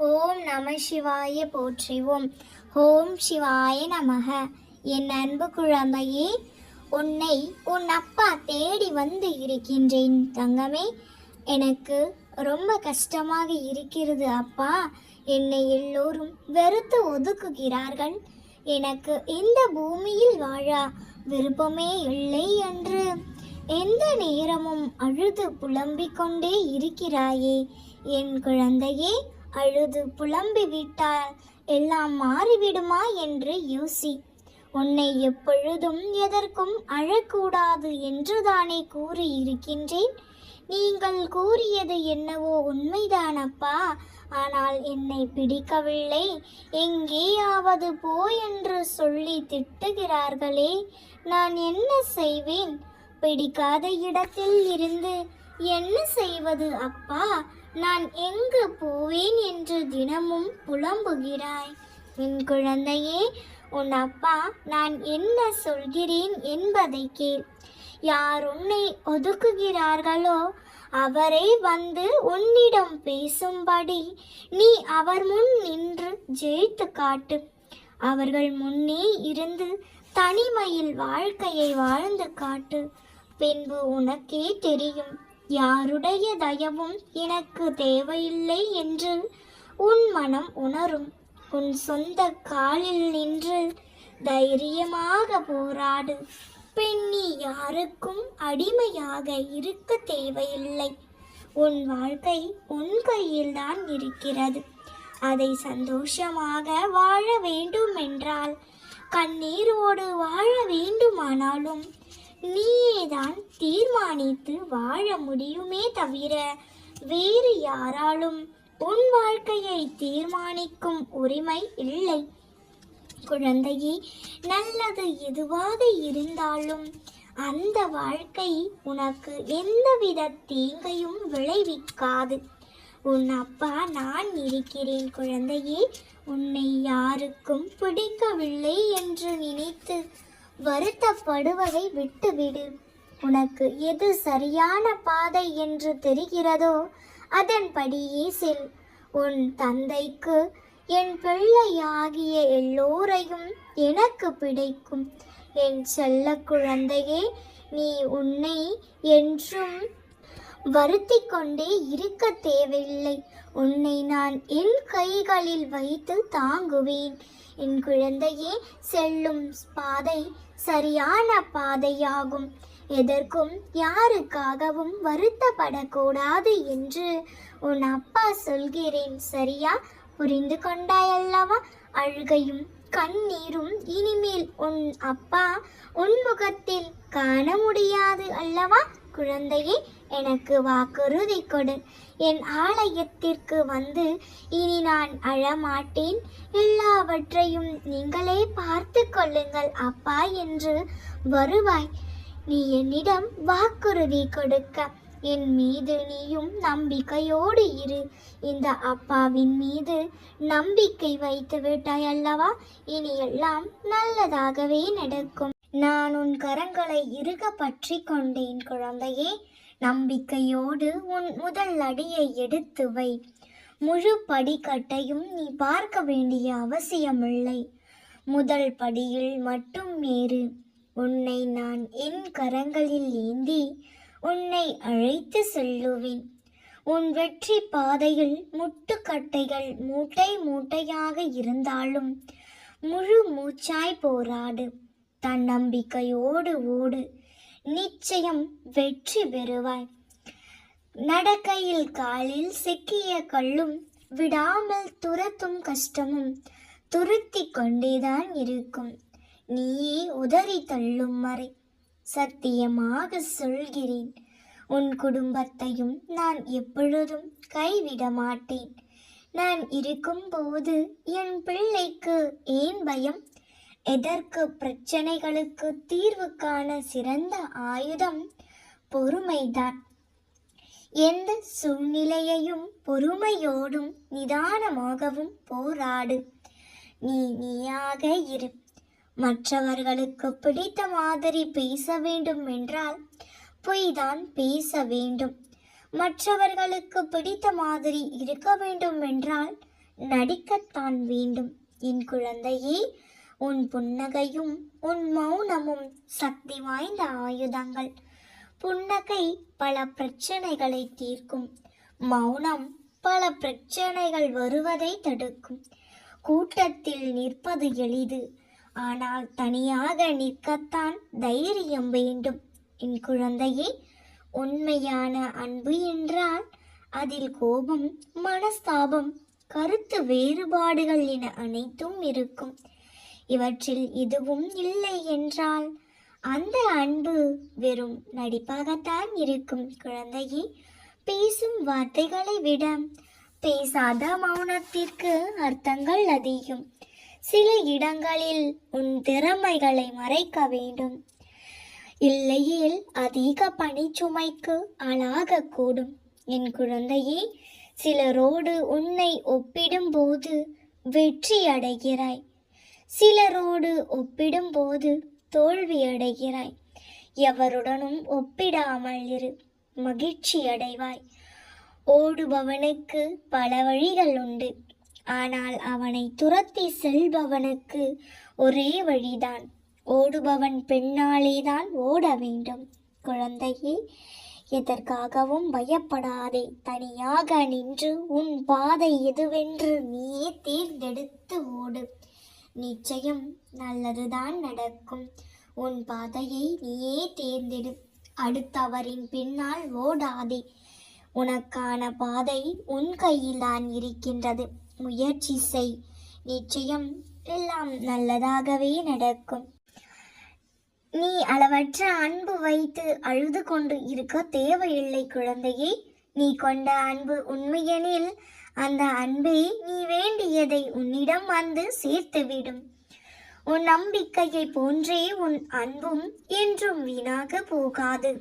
ஓம் நம சிவாய போற்றிவோம். ஓம் சிவாய நமக. என் அன்பு குழந்தையே உன்னை உன் அப்பா தேடி வந்து இருக்கின்றேன். தங்கமே எனக்கு ரொம்ப கஷ்டமாக இருக்கிறது அப்பா. என்னை எல்லோரும் வெறுத்து ஒதுக்குகிறார்கள். எனக்கு இந்த பூமியில் வாழ விருப்பமே இல்லை என்று எந்த நேரமும் அழுது புலம்பிக் கொண்டே இருக்கிறாயே. என் குழந்தையே அழுது புலம்பி விட்டால் எல்லாம் மாறிவிடுமா என்று யோசி. உன்னை எப்பொழுதும் எதற்கும் அழக்கூடாது என்றுதானே கூறி இருக்கின்றேன் நீங்கள் கூறியது என்னவோ உண்மைதானப்பா. ஆனால் என்னை பிடிக்கவில்லை. எங்கேயாவது போ என்று சொல்லி திட்டுகிறார்களே. நான் என்ன செய்வேன்? பிடிக்காத இடத்தில் இருந்து என்ன செய்வது அப்பா? நான் எங்கு போவேன் என்று தினமும் புலம்புகிறாய்? என் குழந்தையே உன் அப்பா நான் என்ன சொல்கிறேன் என்பதை கேள். யார் உன்னை ஒதுக்குகிறார்களோ அவரே வந்து உன்னிடம் பேசும்படி நீ அவர் முன் நின்று ஜெயித்து காட்டு. அவர்கள் முன்னே இருந்து தனிமையில் வாழ்க்கையை வாழ்ந்து காட்டு. பின்பு உனக்கே தெரியும். யாருடைய தயவும் எனக்கு தேவையில்லை என்று உன் மனம் உணரும். உன் சொந்த காலில் நின்று தைரியமாக போராடு. பெண்ணி யாருக்கும் அடிமையாக இருக்க தேவையில்லை. உன் வாழ்க்கை உன் கையில்தான் இருக்கிறது. அதை சந்தோஷமாக வாழ வேண்டுமென்றால் கண்ணீரோடு வாழ வேண்டுமானாலும் நீயேதான் தீர்மானித்து வாழ முடியுமே தவிர வேறு யாராலும் உன் வாழ்க்கையை தீர்மானிக்கும் உரிமை இல்லை. குழந்தையே நல்லது எதுவாக இருந்தாலும் அந்த வாழ்க்கை உனக்கு எந்தவித தீங்கையும் விளைவிக்காது. உன் அப்பா நான் இருக்கிறேன் குழந்தையே உன்னை யாருக்கும் பிடிக்கவில்லை என்று நினைத்து வருத்தப்படுவதை விட்டுவிடு. உனக்கு எது சரியான பாதை என்று தெரிகிறதோ அதன்படியே செல். உன் தந்தைக்கு என் பிள்ளையாகிய எல்லோரையும் எனக்கு பிடிக்கும். என் செல்ல குழந்தையே நீ உன்னை என்றும் வருத்தி கொண்டே இருக்க தேவையில்லை. உன்னை நான் என் கைகளில் வைத்து தாங்குவேன். என் குழந்தையே செல்லும் பாதை சரியான பாதையாகும். எதற்கும் யாருக்காகவும் வருத்தப்படக்கூடாது என்று உன் அப்பா சொல்கிறேன் சரியா? புரிந்து கொண்டாயல்லவா? அழுகையும் கண்ணீரும் இனிமேல் உன் அப்பா உன் முகத்தில் காண முடியாது அல்லவா? குழந்தையே எனக்கு வாக்குறுதி கொடு. என் ஆலயத்திற்கு வந்து இனி நான் அழமாட்டேன். எல்லாவற்றையும் நீங்களே பார்த்து கொள்ளுங்கள் அப்பா என்று வருவாய். நீ என்னிடம் வாக்குறுதி கொடுக்க. என் மீது நீயும் நம்பிக்கையோடு இரு. இந்த அப்பாவின் மீது நம்பிக்கை வைத்து விட்டாய் அல்லவா? இனி எல்லாம் நல்லதாகவே நடக்கும். நான் உன் கரங்களை இறுக பற்றி கொண்டேன் குழந்தையே. நம்பிக்கையோடு உன் முதல் அடியை எடுத்து வை. முழு படிக்கட்டையும் நீ பார்க்க வேண்டிய அவசியமில்லை. முதல் படியில் மட்டும் ஏறு. உன்னை நான் என் கரங்களில் ஏந்தி உன்னை அழைத்து செல்லுவேன். உன் வெற்றி பாதையில் முட்டுக்கட்டைகள் மூட்டை மூட்டையாக இருந்தாலும் முழு மூச்சாய் போராடு. தன்னம்பிக்கையோடு ஓடு. நிச்சயம் வெற்றி பெறுவாய். நடக்கையில் காலில் சிக்கிய கல்லும் விடாமல் துரத்தும் கஷ்டமும் துருத்தி கொண்டேதான் இருக்கும். நீயே உதறி தள்ளும் வரை சத்தியமாக சொல்கிறேன் உன் குடும்பத்தையும் நான் எப்பொழுதும் கைவிட மாட்டேன். நான் இருக்கும்போது என் பிள்ளைக்கு ஏன் பயம்? எதற்கு பிரச்சனைகளுக்கு தீர்வு காண சிறந்த ஆயுதம்? பொறுமைதான். எந்த சூழ்நிலையையும் பொறுமையோடும் நிதானமாகவும் போராடு. நீ நீயாக இரு. மற்றவர்களுக்கு பிடித்த மாதிரி பேச வேண்டும் என்றால் பொய்தான் பேச வேண்டும். மற்றவர்களுக்கு பிடித்த மாதிரி இருக்க வேண்டும் என்றால் நடிக்கத்தான் வேண்டும். என் குழந்தையே உன் புன்னகையும் உன் மௌனமும் சக்தி வாய்ந்த ஆயுதங்கள். புன்னகை பல பிரச்சனைகளை தீர்க்கும். மௌனம் பல பிரச்சனைகள் வருவதை தடுக்கும். கூட்டத்தில் நிற்பது எளிது. ஆனால் தனியாக நிற்கத்தான் தைரியம் வேண்டும். என் குழந்தையே உண்மையான அன்பு என்றால் அதில் கோபம் மனஸ்தாபம் கருத்து வேறுபாடுகள் என அனைத்தும் இருக்கும். இவற்றில் இதுவும் இல்லை என்றால் அந்த அன்பு வெறும் நடிப்பாகத்தான் இருக்கும் குழந்தையே. பேசும் வார்த்தைகளை விட பேசாத மௌனத்திற்கு அர்த்தங்கள் அதிகம். சில இடங்களில் உன் திறமைகளை மறைக்க வேண்டும். இல்லையில் அதிக பணிச்சுமைக்கு ஆளாகக்கூடும். என் குழந்தையே சிலரோடு உன்னை ஒப்பிடும்போது வெற்றி அடைகிறாய். சிலரோடு ஒப்பிடும்போது தோல்வியடைகிறாய். எவருடனும் ஒப்பிடாமல் இரு மகிழ்ச்சி அடைவாய் ஓடுபவனுக்கு பல வழிகள் உண்டு. ஆனால் அவனை துரத்தி செல்பவனுக்கு ஒரே வழிதான். ஓடுபவன் பின்னாலேதான் ஓட வேண்டும். குழந்தையே எதற்காகவும் பயப்படாதே. தனியாக நின்று உன் பாதை எதுவென்று நீயே தேர்ந்தெடுத்து ஓடு. நிச்சயம் நல்லதுதான் நடக்கும். உன் பாதையை நீயே தேர்ந்தெடு. அடுத்தவரின் பின்னால் ஓடாதே. உனக்கான பாதை உன் கையில்தான் இருக்கின்றது. முயற்சி செய். நிச்சயம் எல்லாம் நல்லதாகவே நடக்கும். நீ அளவற்ற அன்பு வைத்து அழுது கொண்டு இருக்க தேவையில்லை குழந்தையே. நீ கொண்ட அன்பு உண்மையெனில் அந்த அன்பே நீ வேண்டியதை உன்னிடம் வந்து சேர்த்துவிடும். உன் நம்பிக்கையை போன்றே உன் அன்பும் என்றும் வீணாக போகாது.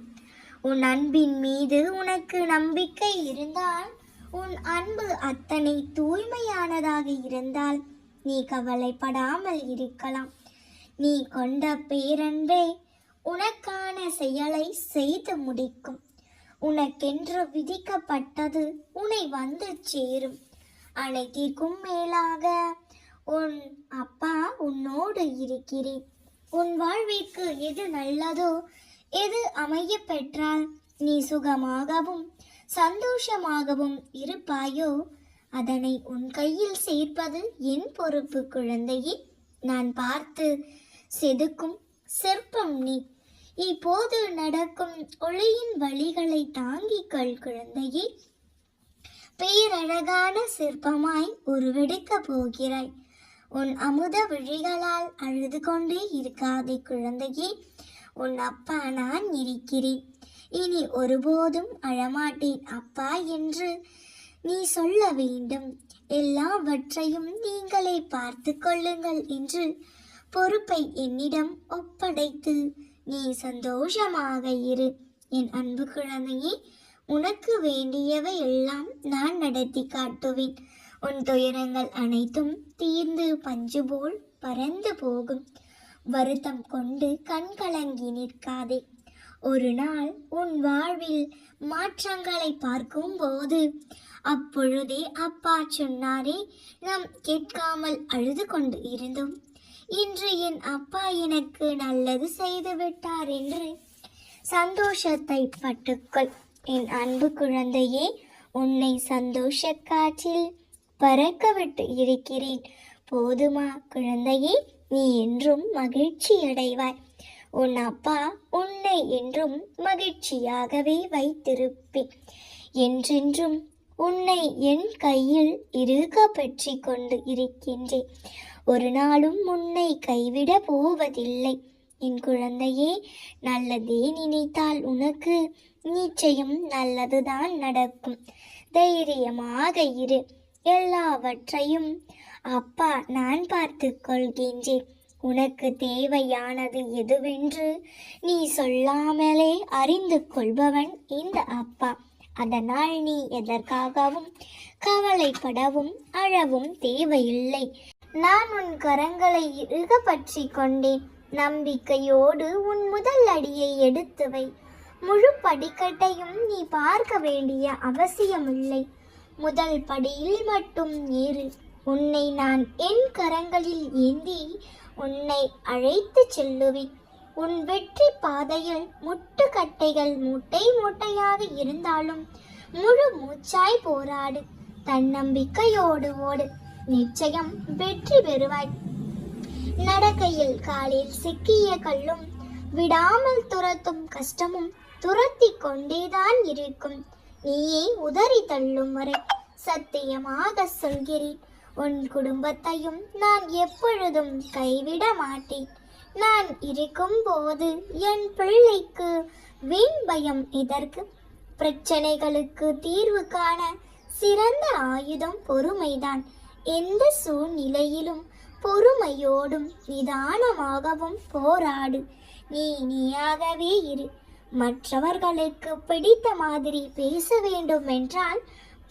உன் அன்பின் மீது உனக்கு நம்பிக்கை இருந்தால் உன் அன்பு அத்தனை தூய்மையானதாக இருந்தால் நீ கவலைப்படாமல் இருக்கலாம். நீ கொண்ட பேரன்பே உனக்கான செயலை செய்து முடிக்கும். உனக்கென்று விதிக்கப்பட்டது உன்னை வந்து சேரும். அனைத்திற்கும் மேலாக உன் அப்பா உன்னோடு இருக்கிறேன். உன் வாழ்விற்கு எது நல்லதோ எது அமைய பெற்றால் நீ சுகமாகவும் சந்தோஷமாகவும் இருப்பாயோ அதனை உன் கையில் சேர்ப்பது என் பொறுப்பு குழந்தையே. நான் பார்த்து செதுக்கும் சிற்பம் நீ. இப்போது நடக்கும் ஒளியின் வழிகளை தாங்கிக் கொள் குழந்தையே. பேரழகான சிற்பமாய் உருவெடுக்கப் போகிறாய். உன் அமுத விழிகளால் அழுது கொண்டே இருக்காதே குழந்தையே. உன் அப்பா நான் இருக்கிறேன். இனி ஒருபோதும் அழமாட்டேன் அப்பா என்று நீ சொல்ல வேண்டும். எல்லாவற்றையும் நீங்களே பார்த்து கொள்ளுங்கள் என்று பொறுப்பை என்னிடம் ஒப்படைத்து நீ சந்தோஷமாக இரு. என் அன்பு குழந்தையே உனக்கு வேண்டியவை எல்லாம் நான் நடத்தி காட்டுவேன். உன் துயரங்கள் அனைத்தும் தீர்ந்து பஞ்சு போல் பறந்து போகும். வருத்தம் கொண்டு கண் கலங்கி நிற்காதே. ஒரு நாள் உன் வாழ்வில் மாற்றங்களை பார்க்கும் போது அப்பொழுதே அப்பா சொன்னாரே நாம் கேட்காமல் அழுது கொண்டு இருந்தோம். இன்று என் அப்பா எனக்கு நல்லது செய்து விட்டார் என்று சந்தோஷத்தை பட்டுக்கொள். என் அன்பு குழந்தையே உன்னை சந்தோஷ காற்றில் பறக்க விட்டு இருக்கிறேன். போதுமா குழந்தையே நீ என்றும் மகிழ்ச்சி அடைவாய். உன் அப்பா உன்னை என்றும் மகிழ்ச்சியாகவே வைத்திருப்பேன். என்றென்றும் உன்னை என் கையில் இருக பற்றி கொண்டு இருக்கின்றேன். ஒரு நாளும் உன்னை கைவிட போவதில்லை. என் குழந்தையே நல்லதே நினைத்தால் உனக்கு நிச்சயம் நல்லதுதான் நடக்கும். தைரியமாக இரு. எல்லாவற்றையும் அப்பா நான் பார்த்து கொள்கின்றேன். உனக்கு தேவையானது எதுவென்று நீ சொல்லாமலே அறிந்து கொள்பவன் இந்த அப்பா. அதனால் நீ எதற்காகவும் கவலைப்படவும் அழவும் தேவையில்லை. நான் உன் கரங்களை இறுக பற்றி கொண்டேன். நம்பிக்கையோடு உன் முதல் அடியை எடுத்து வை. முழு படிக்கட்டையும் நீ பார்க்க வேண்டிய அவசியமில்லை. முதல் படியில் மட்டும் ஏறு. உன்னை நான் என் கரங்களில் ஏந்தி உன்னை அழைத்து செல்லுவேன். உன் வெற்றி பாதையில் முட்டுக்கட்டைகள் மூட்டை மூட்டையாக இருந்தாலும் முழு மூச்சாய் போராடு. தன்னம்பிக்கையோடு ஓடு. நிச்சயம் வெற்றி பெறுவாய். நடக்கையில் காலில் சிக்கிய கல்லும் விடாமல் துரத்தும் கஷ்டமும் துரத்தி கொண்டேதான் இருக்கும். நீயே உதறி தள்ளும் வரை சத்தியமாக சொல்கிறேன். உன் குடும்பத்தையும் நான் எப்பொழுதும் கைவிட மாட்டேன். நான் இருக்கும் போது என் பிள்ளைக்கு வீண் பயம் இதற்கு. பிரச்சனைகளுக்கு தீர்வு காண சிறந்த ஆயுதம் பொறுமைதான். எந்த சூழ்நிலையிலும் பொறுமையோடும் நிதானமாகவும் போராடு. நீ நீயாகவே இரு. மற்றவர்களுக்கு பிடித்த மாதிரி பேச வேண்டும் என்றால்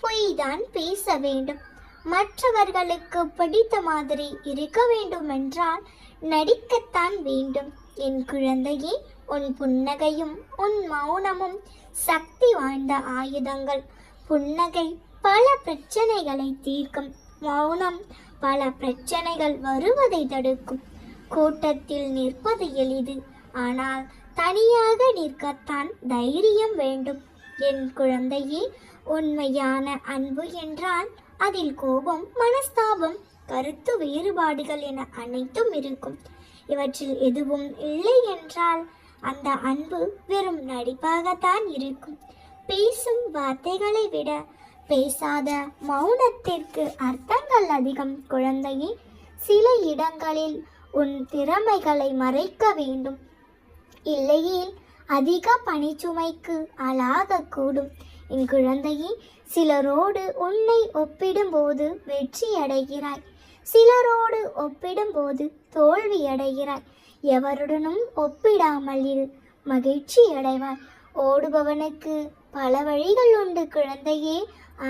பொய்தான் பேச வேண்டும். மற்றவர்களுக்கு பிடித்த மாதிரி இருக்க வேண்டும் என்றால் நடிக்கத்தான் வேண்டும். என் குழந்தையே உன் புன்னகையும் உன் மௌனமும் சக்தி வாய்ந்த ஆயுதங்கள். புன்னகை பல பிரச்சனைகளை தீர்க்கும். மௌனம் பல பிரச்சனைகள் வருவதை தடுக்கும். கூட்டத்தில் நிற்பது எளிது. ஆனால் தனியாக நிற்கத்தான் தைரியம் வேண்டும். என் குழந்தையே உண்மையான அன்பு என்றால் அதில் கோபம் மனஸ்தாபம் கருத்து வேறுபாடுகள் என அனைத்தும் இருக்கும். இவற்றில் எதுவும் இல்லை என்றால் அந்த அன்பு வெறும் நடிப்பாகத்தான் இருக்கும். பேசும் வார்த்தைகளை விட பேசாத மௌனத்திற்கு அர்த்தங்கள் அதிகம் குழந்தையே. சில இடங்களில் உன் திறமைகளை மறைக்க வேண்டும். இல்லையேல் அதிக பணிச்சுமைக்கு ஆளாகக்கூடும். என் குழந்தையே சிலரோடு உன்னை ஒப்பிடும்போது வெற்றியடைகிறாய். சிலரோடு ஒப்பிடும்போது தோல்வியடைகிறாய். எவருடனும் ஒப்பிடாமல் இரு மகிழ்ச்சி அடைவாய் ஓடுபவனுக்கு பல வழிகள் உண்டு குழந்தையே.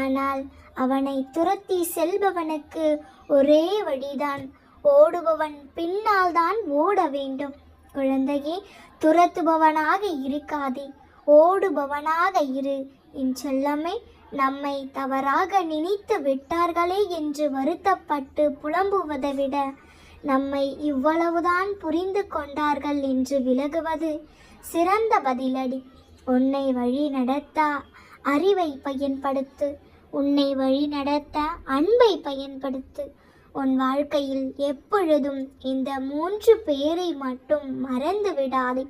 ஆனால் அவனை துரத்தி செல்பவனுக்கு ஒரே வழிதான். ஓடுபவன் பின்னால் தான் ஓட வேண்டும். குழந்தையே துரத்துபவனாக இருக்காதே. ஓடுபவனாக இரு. என் செல்லமே நம்மை தவறாக நினைத்து விட்டார்களே என்று வருத்தப்பட்டு புலம்புவதை விட நம்மை இவ்வளவுதான் புரிந்து கொண்டார்கள் என்று விலகுவது சிறந்த பதிலடி. உன்னை வழி நடத்த அறிவை பயன்படுத்து. உன்னை வழி நடத்த அன்பை பயன்படுத்து. உன் வாழ்க்கையில் எப்பொழுதும் இந்த மூன்று பேரை மட்டும் மறந்து விடாதே.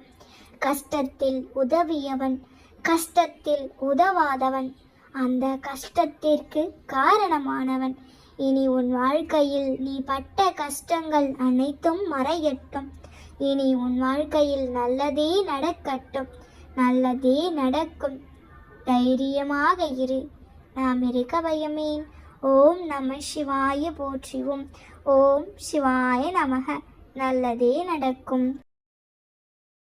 கஷ்டத்தில் உதவியவன் கஷ்டத்தில் உதவாதவன். அந்த கஷ்டத்திற்கு காரணமானவன். இனி உன் வாழ்க்கையில் நீ பட்ட கஷ்டங்கள் அனைத்தும் மறையட்டும். இனி உன் வாழ்க்கையில் நல்லதே நடக்கட்டும். நல்லதே நடக்கும். தைரியமாக இரு. நாம் இருக்க பயமேன் ஓம் நம சிவாய போற்றிவோம். ஓம் சிவாய நமக. நல்லதே நடக்கும்.